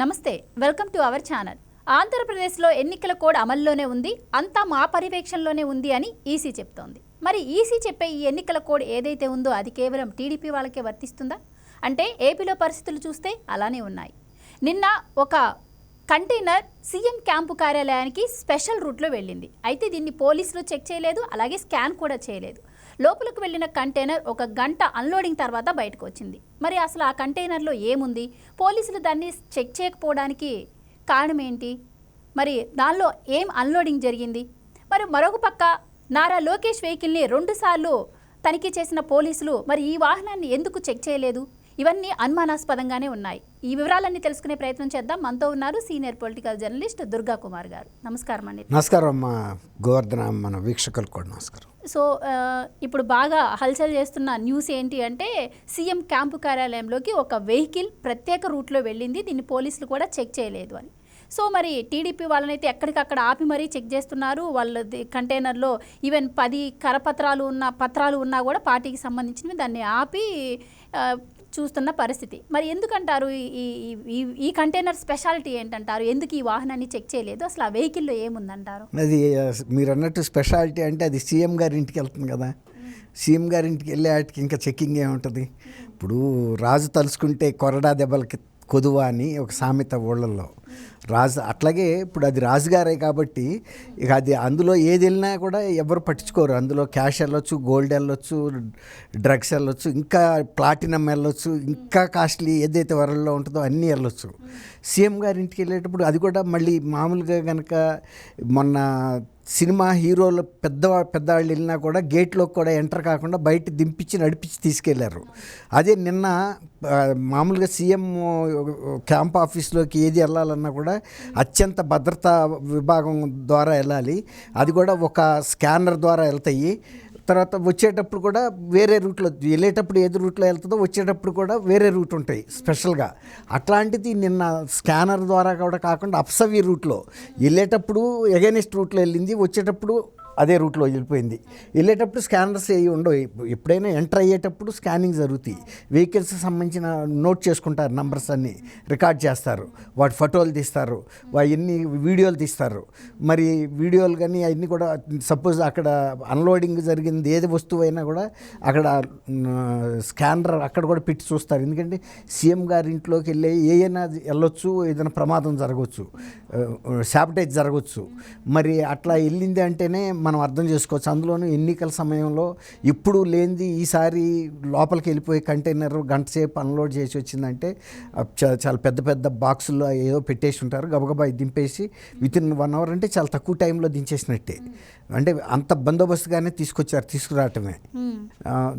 నమస్తే welcome to our channel. ఆంధ్రప్రదేశ్లో ఎన్నికల కోడ్ అమల్లోనే ఉంది అంతా మా పర్యవేక్షణలోనే ఉంది అని ఈసీ చెప్తోంది. మరి ఈసీ చెప్పే ఈ ఎన్నికల కోడ్ ఏదైతే ఉందో అది కేవలం టీడీపీ వాళ్ళకే వర్తిస్తుందా? అంటే ఏపీలో పరిస్థితులు చూస్తే అలానే ఉన్నాయి. నిన్న ఒక కంటైనర్ సీఎం క్యాంపు కార్యాలయానికి స్పెషల్ రూట్లో వెళ్ళింది. అయితే దీన్ని పోలీసులు చెక్ చేయలేదు అలాగే స్కాన్ కూడా చేయలేదు. లోపలికి వెళ్ళిన కంటైనర్ ఒక గంట అన్లోడింగ్ తర్వాత బయటకు వచ్చింది. మరి అసలు ఆ కంటైనర్లో ఏముంది? పోలీసులు దాన్ని చెక్ చేయకపోవడానికి కారణం ఏంటి? మరి దానిలో ఏం అన్లోడింగ్ జరిగింది? మరి మరొక పక్క నారా లోకేష్ వెహికల్ని రెండుసార్లు తనిఖీ చేసిన పోలీసులు మరి ఈ వాహనాన్ని ఎందుకు చెక్ చేయలేదు? ఇవన్నీ అనుమానాస్పదంగానే ఉన్నాయి. ఈ వివరాలన్నీ తెలుసుకునే ప్రయత్నం చేద్దాం. మనతో ఉన్నారు senior political journalist Durga Kumar garu. నమస్కారం అండి. నమస్కారం అమ్మ గోవర్ధన మన వీక్షకులకు కూడా నమస్కారం. సో ఇప్పుడు బాగా హల్చల్ చేస్తున్న న్యూస్ ఏంటి అంటే సీఎం క్యాంపు కార్యాలయంలోకి ఒక వెహికల్ ప్రత్యేక రూట్లో వెళ్ళింది. దీన్ని పోలీసులు కూడా చెక్ చేయలేదు అని. సో మరి టీడీపీ వాళ్ళనైతే ఎక్కడికక్కడ ఆపి మరీ చెక్ చేస్తున్నారు. వాళ్ళ కంటైనర్లో ఈవెన్ పది కరపత్రాలు ఉన్న పత్రాలు ఉన్నా కూడా పార్టీకి సంబంధించినవి దాన్ని ఆపి చూస్తున్న పరిస్థితి. మరి ఎందుకంటారు ఈ- ఈ ఈ- కంటైనర్ స్పెషాలిటీ ఏంటంటారు? ఎందుకు ఈ వాహనాన్ని చెక్ చేయలేదు? అసలు ఆ వెహికల్లో ఏముందంటారు? అది మీరు అన్నట్టు స్పెషాలిటీ అంటే అది సీఎం గారి ఇంటికి వెళ్తుంది కదా. సీఎం గారి ఇంటికి వెళ్ళే వాటికి ఇంకా చెక్కింగ్ ఏముంటుంది ఇప్పుడు రాజు తలుచుకుంటే కొరడా దెబ్బలకి కొదువా అని ఒక సామెత ఊళ్ళల్లో. రాజు అట్లాగే ఇప్పుడు అది రాజుగారే కాబట్టి ఇక అది అందులో ఏది వెళ్ళినా కూడా ఎవరు పట్టించుకోరు. అందులో క్యాష్ వెళ్ళొచ్చు గోల్డ్ వెళ్ళొచ్చు డ్రగ్స్ వెళ్ళొచ్చు ఇంకా ప్లాటినం వెళ్ళొచ్చు ఇంకా కాస్ట్లీ ఏదైతే వరల్డ్లో ఉంటుందో అన్నీ వెళ్ళొచ్చు. సీఎం గారి ఇంటికి వెళ్ళేటప్పుడు అది కూడా మళ్ళీ మామూలుగా కనుక మొన్న సినిమా హీరోలు పెద్దవా పెద్దవాళ్ళు వెళ్ళినా కూడా గేట్లోకి కూడా ఎంటర్ కాకుండా బయట దింపించి నడిపించి తీసుకెళ్ళారు. అదే నిన్న మామూలుగా సీఎం క్యాంప్ ఆఫీస్లోకి ఏది వెళ్ళాలన్నా కూడా అత్యంత భద్రతా విభాగం ద్వారా వెళ్ళాలి. అది కూడా ఒక స్కానర్ ద్వారా వెళ్తాయి. తర్వాత వచ్చేటప్పుడు కూడా వేరే రూట్లో వెళ్ళేటప్పుడు ఏది రూట్లో వెళ్తుందో వచ్చేటప్పుడు కూడా వేరే రూట్ ఉంటాయి స్పెషల్గా. అట్లాంటిది నిన్న స్కానర్ ద్వారా కూడా కాకుండా అప్సవి రూట్లో. వెళ్ళేటప్పుడు ఎగెనిస్ట్ రూట్లో వెళ్ళింది వచ్చేటప్పుడు అదే రూట్లో వెళ్ళిపోయింది. వెళ్ళేటప్పుడు స్కానర్స్ ఏవి ఉండవు. ఎప్పుడైనా ఎంటర్ అయ్యేటప్పుడు స్కానింగ్ జరుగుతాయి. వెహికల్స్ సంబంధించిన నోట్ చేసుకుంటారు నంబర్స్ అన్నీ రికార్డ్ చేస్తారు. వాటి ఫోటోలు తీస్తారు. అవన్నీ వీడియోలు తీస్తారు. మరి వీడియోలు కానీ అవన్నీ కూడా సపోజ్ అక్కడ అన్లోడింగ్ జరిగింది ఏది వస్తువు అయినా కూడా అక్కడ స్కానర్ అక్కడ కూడా పెట్టి చూస్తారు. ఎందుకంటే సీఎం గారి ఇంట్లోకి వెళ్ళి ఏదైనా వెళ్ళొచ్చు ఏదైనా ప్రమాదం జరగవచ్చు శాబటేజ్ జరగవచ్చు మరి అట్లా వెళ్ళింది అంటేనే మనం అర్థం చేసుకోవచ్చు. అందులోనూ ఎన్నికల సమయంలో ఇప్పుడు లేనిది ఈసారి లోపలికి వెళ్ళిపోయి కంటైనర్ గంట సేపు అన్లోడ్ చేసి వచ్చిందంటే చాలా పెద్ద పెద్ద బాక్సుల్లో ఏదో పెట్టేసి ఉంటారు. గబగబా దింపేసి విత్ ఇన్ వన్ అవర్ అంటే చాలా తక్కువ టైంలో దించేసినట్టే. అంటే అంత బందోబస్తుగానే తీసుకొచ్చారు తీసుకురావటమే.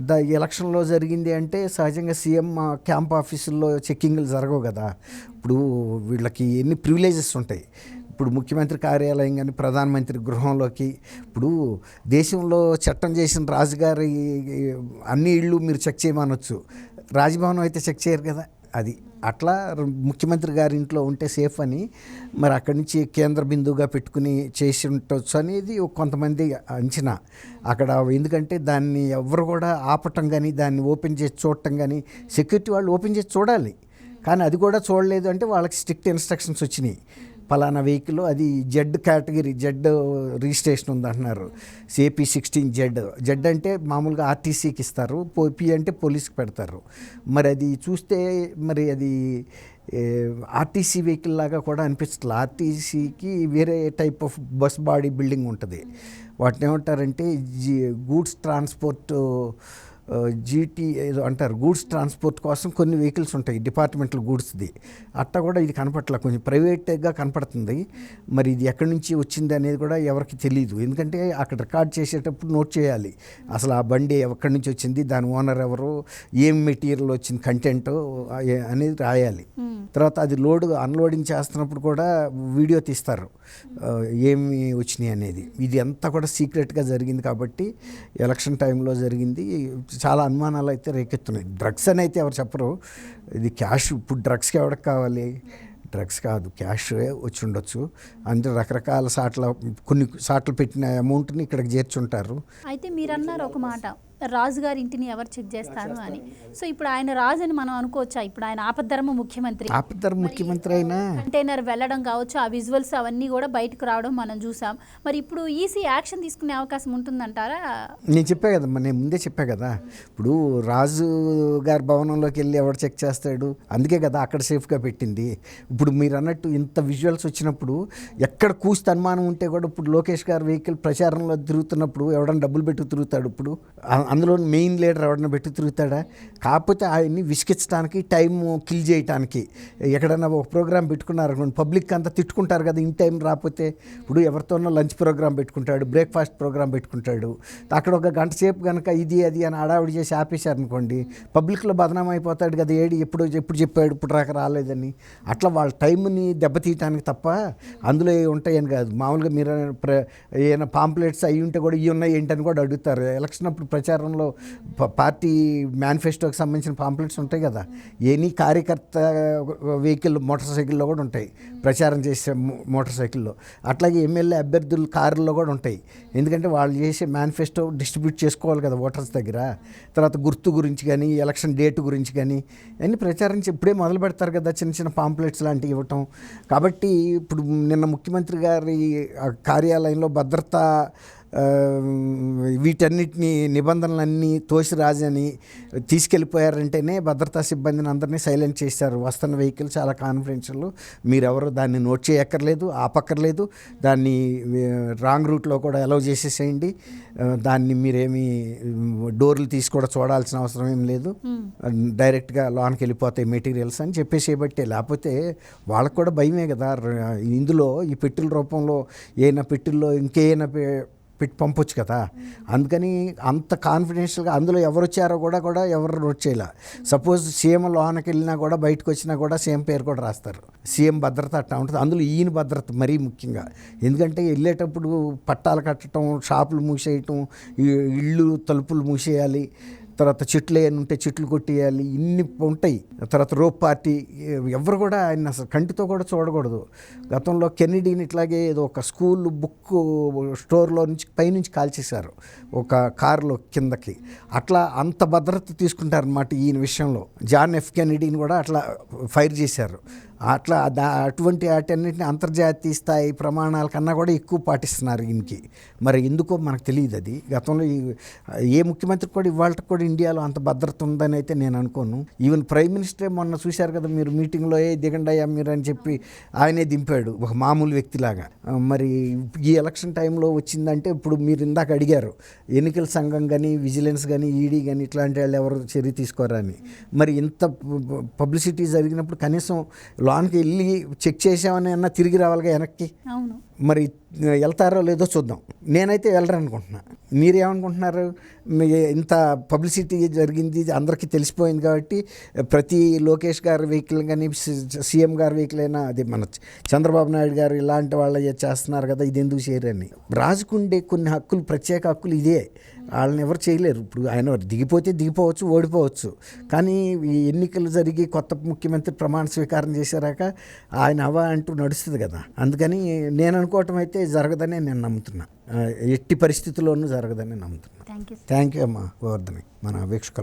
ద ఎలక్షన్లో జరిగింది అంటే సహజంగా సీఎం క్యాంప్ ఆఫీసుల్లో చెక్కింగ్లు జరగవు కదా. ఇప్పుడు వీళ్ళకి ఎన్ని ప్రివిలేజెస్ ఉంటాయి. ఇప్పుడు ముఖ్యమంత్రి కార్యాలయం కానీ ప్రధానమంత్రి గృహంలోకి ఇప్పుడు దేశంలో చట్టం చేసిన రాజుగారి అన్ని ఇళ్ళు మీరు చెక్ చేయమనొచ్చు. రాజభవనం అయితే చెక్ చేయరు కదా అది. అట్లా ముఖ్యమంత్రి గారి ఇంట్లో ఉంటే సేఫ్ అని మరి అక్కడి నుంచి కేంద్ర బిందువుగా పెట్టుకుని చేసి ఉండొచ్చు అనేది కొంతమంది అంచనా. అక్కడ ఎందుకంటే దాన్ని ఎవరు కూడా ఆపటం కానీ దాన్ని ఓపెన్ చేసి చూడటం కానీ సెక్యూరిటీ వాళ్ళు ఓపెన్ చేసి చూడాలి. కానీ అది కూడా చూడలేదు అంటే వాళ్ళకి స్ట్రిక్ట్ ఇన్స్ట్రక్షన్స్ వచ్చినాయి. పలానా వెహికల్ అది జెడ్ కేటగిరీ జెడ్ రిజిస్ట్రేషన్ ఉంది అంటున్నారు సిఏపి సిక్స్టీన్ జెడ్. జెడ్ అంటే మామూలుగా ఆర్టీసీకి ఇస్తారు పోపి అంటే పోలీస్కి పెడతారు. మరి అది చూస్తే మరి అది ఆర్టీసీ వెహికల్ లాగా కూడా అనిపిస్తుంది. ఆర్టీసీకి వేరే type of bus body building ఉంటుంది. వాటిని ఏమంటారంటే జీ గూడ్స్ ట్రాన్స్పోర్ట్ జీటీ ఏదో అంటారు గూడ్స్ ట్రాన్స్పోర్ట్ కోసం కొన్ని వెహికల్స్ ఉంటాయి డిపార్ట్మెంటల్ గూడ్స్ది. అట్టా కూడా ఇది కనపట్ల కొంచెం ప్రైవేట్గా కనపడుతుంది. మరి ఇది ఎక్కడి నుంచి వచ్చింది అనేది కూడా ఎవరికి తెలియదు ఎందుకంటే అక్కడ రికార్డ్ చేసేటప్పుడు నోట్ చేయాలి. అసలు ఆ బండి ఎక్కడి నుంచి వచ్చింది దాని ఓనర్ ఎవరు ఏం మెటీరియల్ వచ్చింది కంటెంట్ అనేది రాయాలి. తర్వాత అది లోడ్ అన్లోడింగ్ చేస్తున్నప్పుడు కూడా వీడియో తీస్తారు. ఏమి వచ్చినాయి అనేది. ఇది అంతా కూడా సీక్రెట్గా జరిగింది కాబట్టి ఎలక్షన్ టైంలో జరిగింది. చాలా అనుమానాలు అయితే రేకెత్తున్నాయి. డ్రగ్స్ అని అయితే ఎవరు చెప్పరు. ఇది క్యాష్ ఇప్పుడు డ్రగ్స్కి ఎవరికి కావాలి? డ్రగ్స్ కాదు క్యాష్ వచ్చి ఉండొచ్చు. అందులో రకరకాల సాట్ల కొన్ని సాట్లు పెట్టిన అమౌంట్ని ఇక్కడికి చేర్చుంటారు. అయితే మీరు అన్నారు ఒక మాట. రాజు గారి ఇంటిని ఎవరు చెక్ చేస్తారు అని. సో ఇప్పుడు ఆయన రాజు అని మనం అనుకోవచ్చా? ఇప్పుడు ఆయన ఆపద్ధర్మ ముఖ్యమంత్రి. ఆపద్దరు ముఖ్యమంత్రి అయినా? కంటైనర్ వెళ్ళడం కావచ్చు ఆ విజువల్స్ అవన్నీ కూడా బయటకు రావడం మనం చూసాం. మరి ఇప్పుడు ఈసీ యాక్షన్ తీసుకునే అవకాశం ఉంటుందంటారా? నేను చెప్పా కదా నేను ముందే చెప్పా కదా. ఇప్పుడు రాజు గారి భవనంలోకి వెళ్ళి ఎవడు చెక్ చేస్తాడు? అందుకే కదా అక్కడ సేఫ్గా పెట్టింది. ఇప్పుడు మీరు అన్నట్టు ఇంత విజువల్స్ వచ్చినప్పుడు ఎక్కడ కూస్తే అనుమానం ఉంటే కూడా ఇప్పుడు లోకేష్ గారి వెహికల్ ప్రచారంలో తిరుగుతున్నప్పుడు ఎవడన్నా డబ్బులు పెట్టి తిరుగుతాడు ఇప్పుడు? ఆ- అందులో మెయిన్ లీడర్ ఎవడన్నా పెట్టి తిరుగుతాడా? కాకపోతే ఆయన్ని విసిగించడానికి టైం కిల్ చేయడానికి ఎక్కడన్నా ఒక ప్రోగ్రామ్ పెట్టుకున్నారు అనుకోండి పబ్లిక్ అంతా తిట్టుకుంటారు కదా ఇన్ టైం రాకపోతే. ఇప్పుడు ఎవరితోనో లంచ్ ప్రోగ్రామ్ పెట్టుకుంటాడు బ్రేక్ఫాస్ట్ ప్రోగ్రామ్ పెట్టుకుంటాడు. అక్కడ ఒక గంట సేపు కనుక ఇది అది అని అడావిడి చేసి ఆపేశారు అనుకోండి పబ్లిక్లో బదనాం అయిపోతాడు కదా ఏడి ఎప్పుడు ఎప్పుడు చెప్పాడు ఇప్పుడు రాక రాలేదని. అట్లా వాళ్ళ టైంని దెబ్బతీయటానికి తప్ప అందులో ఏ ఉంటాయని కాదు. మామూలుగా మీరు ఏమైనా పాంప్లెట్స్ అవి ఉంటే కూడా ఇవి ఉన్నాయి ఏంటని కూడా అడుగుతారు. ఎలక్షన్ అప్పుడు ప్రచారం ప- పార్టీ మేనిఫెస్టోకి సంబంధించిన పాంప్లెట్స్ ఉంటాయి కదా. ఎనీ కార్యకర్త వెహికల్ మోటార్ సైకిల్లో కూడా ఉంటాయి. ప్రచారం చేసే మోటార్ సైకిల్లో. అట్లాగే ఎమ్మెల్యే అభ్యర్థుల కారుల్లో కూడా ఉంటాయి. ఎందుకంటే వాళ్ళు చేసే మేనిఫెస్టో డిస్ట్రిబ్యూట్ చేసుకోవాలి కదా ఓటర్స్ దగ్గర. తర్వాత గుర్తు గురించి కానీ ఎలక్షన్ డేట్ గురించి కానీ అన్ని ప్రచారం ఇప్పుడే మొదలు పెడతారు కదా చిన్న చిన్న పాంప్లెట్స్ లాంటివి ఇవ్వటం. కాబట్టి ఇప్పుడు నిన్న ముఖ్యమంత్రి గారి ఆ కార్యాలయంలో భద్రత వీటన్నిటిని నిబంధనలన్నీ తోసిరాజని తీసుకెళ్ళిపోయారంటేనే భద్రతా సిబ్బందిని అందరినీ సైలెంట్ చేశారు. వస్తున్న వెహికల్ చాలా కాన్ఫిడెన్షియల్. మీరెవరు దాన్ని నోట్ చేయక్కర్లేదు ఆపక్కర్లేదు. దాన్ని రాంగ్ రూట్లో కూడా అలౌ చేసేసేయండి. దాన్ని మీరేమి డోర్లు తీసి కూడా చూడాల్సిన అవసరం ఏం లేదు. డైరెక్ట్గా లోనికి వెళ్ళిపోతాయి మెటీరియల్స్ అని చెప్పేసి బట్టే. లేకపోతే వాళ్ళకు కూడా భయమే కదా. ఇందులో ఈ పెట్టెల రూపంలో ఏమైనా పెట్టెల్లో ఇంకేమైనా పెట్టి పంపొచ్చు కదా. అందుకని అంత కాన్ఫిడెన్షియల్గా అందులో ఎవరు వచ్చారో కూడా కూడా ఎవరు నోట్ చేయాల. సపోజ్ సీఎం లోనకి వెళ్ళినా కూడా బయటకు వచ్చినా కూడా సీఎం పేరు కూడా రాస్తారు. సీఎం భద్రత అట్టా ఉంటుంది. అందులో ఈయన భద్రత మరీ ముఖ్యంగా. ఎందుకంటే వెళ్ళేటప్పుడు పట్టాలు కట్టడం షాపులు మూసేయటం ఇళ్ళు తలుపులు మూసేయాలి. తర్వాత చెట్లు ఏమైనా ఉంటే చెట్లు కొట్టేయాలి ఇన్ని ఉంటాయి. తర్వాత రోప్ పార్టీ ఎవరు కూడా ఆయన అసలు కంటితో కూడా చూడకూడదు. గతంలో కెనడీని ఇట్లాగే ఏదో ఒక స్కూల్ బుక్ స్టోర్లో నుంచి పైనుంచి కాల్చేశారు ఒక కారులో కిందకి. అట్లా అంత భద్రత తీసుకుంటారనమాట ఈయన విషయంలో. జాన్ ఎఫ్ కెనడీని కూడా అట్లా ఫైర్ చేశారు. అట్లా దా అటువంటి వాటన్నిటిని అంతర్జాతీయ స్థాయి ప్రమాణాల కన్నా కూడా ఎక్కువ పాటిస్తున్నారు ఈయనకి. మరి ఎందుకో మనకు తెలియదు అది. గతంలో ఈ- ఏ ముఖ్యమంత్రి కూడా ఇవాళ కూడా ఇండియాలో అంత భద్రత ఉందని అయితే నేను అనుకోను. ఈవెన్ ప్రైమ్ మినిస్టరే మొన్న చూశారు కదా మీరు మీటింగ్లో ఏ దిగండి అయ్యా మీరు అని చెప్పి ఆయనే దింపాడు ఒక మామూలు వ్యక్తిలాగా. మరి ఈ ఎలక్షన్ టైంలో వచ్చిందంటే ఇప్పుడు మీరు ఇందాక అడిగారు ఎన్నికల సంఘం కానీ విజిలెన్స్ కానీ ఈడీ కానీ ఇట్లాంటి వాళ్ళు ఎవరు చర్య తీసుకోరని మరి ఇంత పబ్లిసిటీ జరిగినప్పుడు కనీసం లోన్కి వెళ్ళి చెక్ చేసామని అన్నా తిరిగి రావాలిగా వెనక్కి? అవును. మరి వెళ్తారో లేదో చూద్దాం. నేనైతే వెళ్ళరనుకుంటున్నా. మీరేమనుకుంటున్నారు? మీ ఇంత పబ్లిసిటీ జరిగింది అందరికీ తెలిసిపోయింది కాబట్టి ప్రతి లోకేష్ గారి వెహికల్ కానీ సీఎం గారి వెహికల్ అయినా అది మన చంద్రబాబు నాయుడు గారు ఇలాంటి వాళ్ళు చేస్తున్నారు కదా ఇది ఎందుకు చేయరని. రాజుకుండే కొన్ని హక్కులు ప్రత్యేక హక్కులు ఇదే. వాళ్ళని ఎవరు చేయలేరు. ఇప్పుడు ఆయన దిగిపోతే దిగిపోవచ్చు ఓడిపోవచ్చు. కానీ ఈ ఎన్నికలు జరిగి కొత్త ముఖ్యమంత్రి ప్రమాణ స్వీకారం చేశారాక ఆయన హవా అంటూ నడుస్తుంది కదా. అందుకని నేను అనుకోవటం అయితే జరగదని నేను నమ్ముతున్నా. ఎట్టి పరిస్థితుల్లోనూ జరగదని నమ్ముతున్నా. థ్యాంక్ యూ థ్యాంక్ యూ అమ్మా గోవర్ధని మన వీక్షకులు